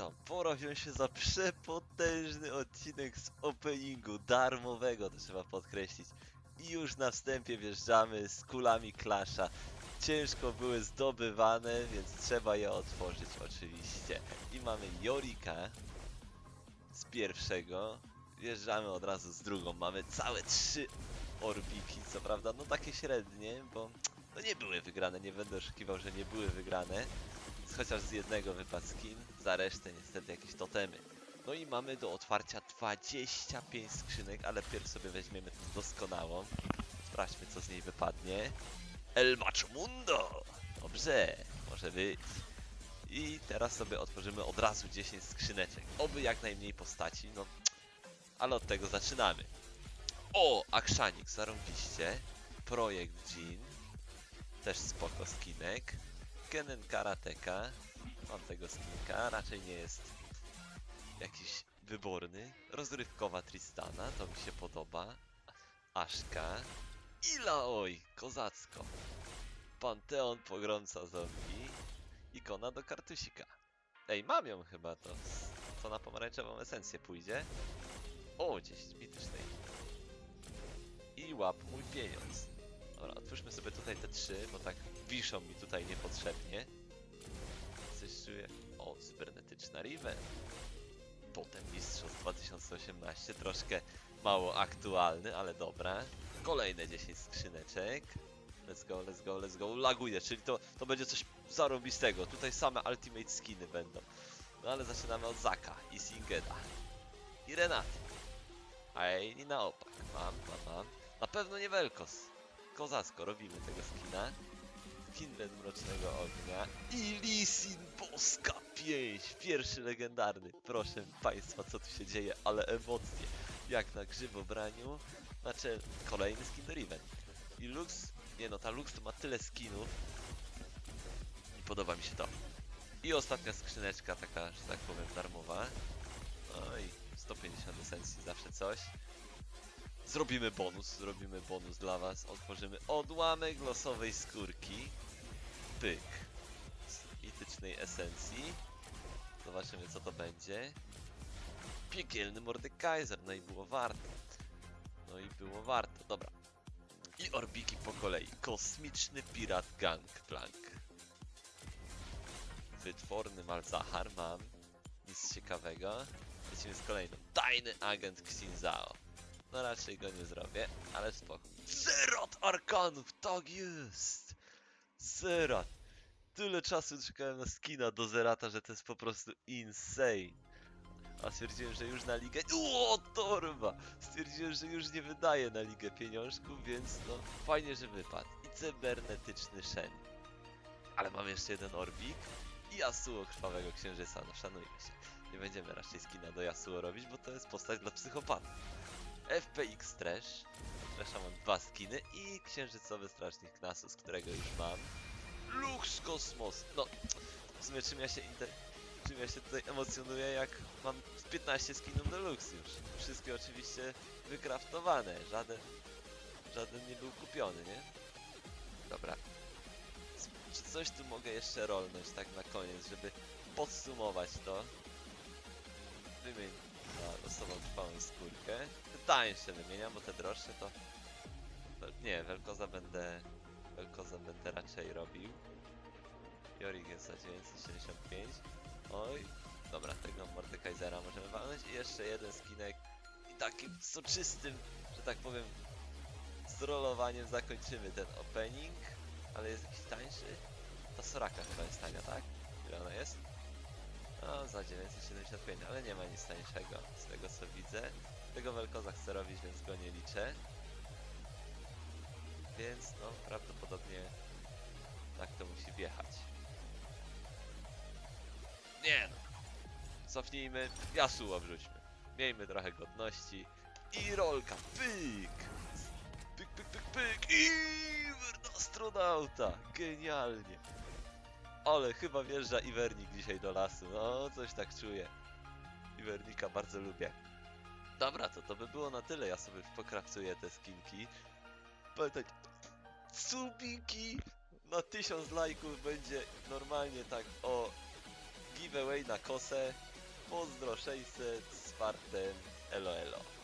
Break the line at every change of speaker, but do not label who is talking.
witam. Pora wziąć się za przepotężny odcinek z openingu darmowego, to trzeba podkreślić. I już na wstępie wjeżdżamy z kulami Clasha. Ciężko były zdobywane, więc trzeba je otworzyć oczywiście. I mamy Jorika z pierwszego. Wjeżdżamy od razu z drugą. Mamy całe trzy orbiki, co prawda, no takie średnie, bo no nie były wygrane, nie będę oszukiwał, że nie były wygrane. Chociaż z jednego wypadł skin, za resztę niestety jakieś totemy. No i mamy do otwarcia 25 skrzynek, ale pierw sobie weźmiemy tę doskonałą. Sprawdźmy co z niej wypadnie. El Mundo! Dobrze, może być. I teraz sobie otworzymy od razu 10 skrzyneczek. Oby jak najmniej postaci, no ale od tego zaczynamy. O, Akszanik, zarąbiście. Projekt Jean. Też spoko skinek. Kenen Karateka. Mam tego skinka, raczej nie jest jakiś wyborny. Rozrywkowa Tristana, to mi się podoba. Aszka. Ila oj, kozacko. Panteon Pogromca Zombie. Ikona do kartusika. Ej, mam ją chyba to. To na pomarańczową esencję pójdzie. O, 10 mitycznej. I łap mój pieniądz. Dobra, otwórzmy sobie tutaj te trzy, bo tak wiszą mi tutaj niepotrzebnie. Coś czuję. O, cybernetyczna Riven. Potem Mistrzostw 2018, troszkę mało aktualny, ale dobra. Kolejne 10 skrzyneczek. Let's go, let's go, let's go. Laguje, czyli to, to będzie coś zarobistego. Tutaj same ultimate skiny będą. No ale zaczynamy od Zaka i Singeda. I Renaty. A i na opak. Mam, mam, mam. Na pewno nie Velkos. Kozacko, robimy tego skina. Kindred Mrocznego Ognia i Lisin Boska 5, pierwszy legendarny. Proszę Państwa, co tu się dzieje, ale emocje. Jak na grzybobraniu. Znaczy, kolejny skin do Riven. I Lux, nie no, ta Lux to ma tyle skinów. I podoba mi się to. I ostatnia skrzyneczka, taka, że tak powiem, darmowa. Oj, 150 esencji, zawsze coś. Zrobimy bonus, zrobimy bonus dla was. Otworzymy odłamek losowej skórki. Pyk. Z mitycznej esencji. Zobaczymy co to będzie. Piekielny Mordekaiser, no i było warto. No i było warto, dobra. I orbiki po kolei. Kosmiczny Pirat Gangplank. Wytworny Malzahar mam. Nic ciekawego. Lecimy z kolejną. Tajny agent Xinzao. No raczej go nie zrobię, ale spoko. Zerat Arkanów, tak jest! Zerat. Tyle czasu czekałem na skina do Zerata, że to jest po prostu insane. A stwierdziłem, że już na ligę... O, torba! Stwierdziłem, że już nie wydaję na ligę pieniążków, więc no fajnie, że wypadł. I cybernetyczny Shen. Ale mam jeszcze jeden orbik i Yasuo Krwawego Księżyca, no szanujmy się. Nie będziemy raczej skina do Yasuo robić, bo to jest postać dla psychopatów. FPX Trash. Trasha mam dwa skiny i księżycowy strażnik Knasus, którego już mam. Lux Kosmos. No, w sumie czym ja się inter... czym ja się tutaj emocjonuję, jak mam z 15 skinów Deluxe już. Wszystkie oczywiście wykraftowane, żaden, żaden nie był kupiony, nie? Dobra. Czy coś tu mogę jeszcze rolnąć tak na koniec, żeby podsumować to? Wymień na losową trwałą skórkę. Tańsze wymieniam, bo te droższe to... Nie, Welkoza będę... Welkoza będę raczej robił. Jorik jest za 975. Oj, dobra, tego Mordekaisera możemy walnąć. I jeszcze jeden skinek. I takim soczystym, że tak powiem, zrolowaniem zakończymy ten opening. Ale jest jakiś tańszy. Ta Soraka chyba jest tania, tak? Ile ona jest? No, za 975, ale nie ma nic tańszego co widzę. Tego Welkoza chcę robić, więc go nie liczę. Więc no, prawdopodobnie tak to musi wjechać. Nie no. Cofnijmy, Yasuo wrzućmy. Miejmy trochę godności. I rolka, pyk! Pyk, pyk, pyk, pyk! I astronauta! Genialnie! Ale chyba wjeżdża Iwernik dzisiaj do lasu. No, coś tak czuję. Iwernika bardzo lubię. Dobra, to to by było na tyle. Ja sobie pokraftuję te skinki. Pamiętaj, subiki na 1000 lajków będzie normalnie tak o giveaway na kosę. Pozdro 600 z elo elo.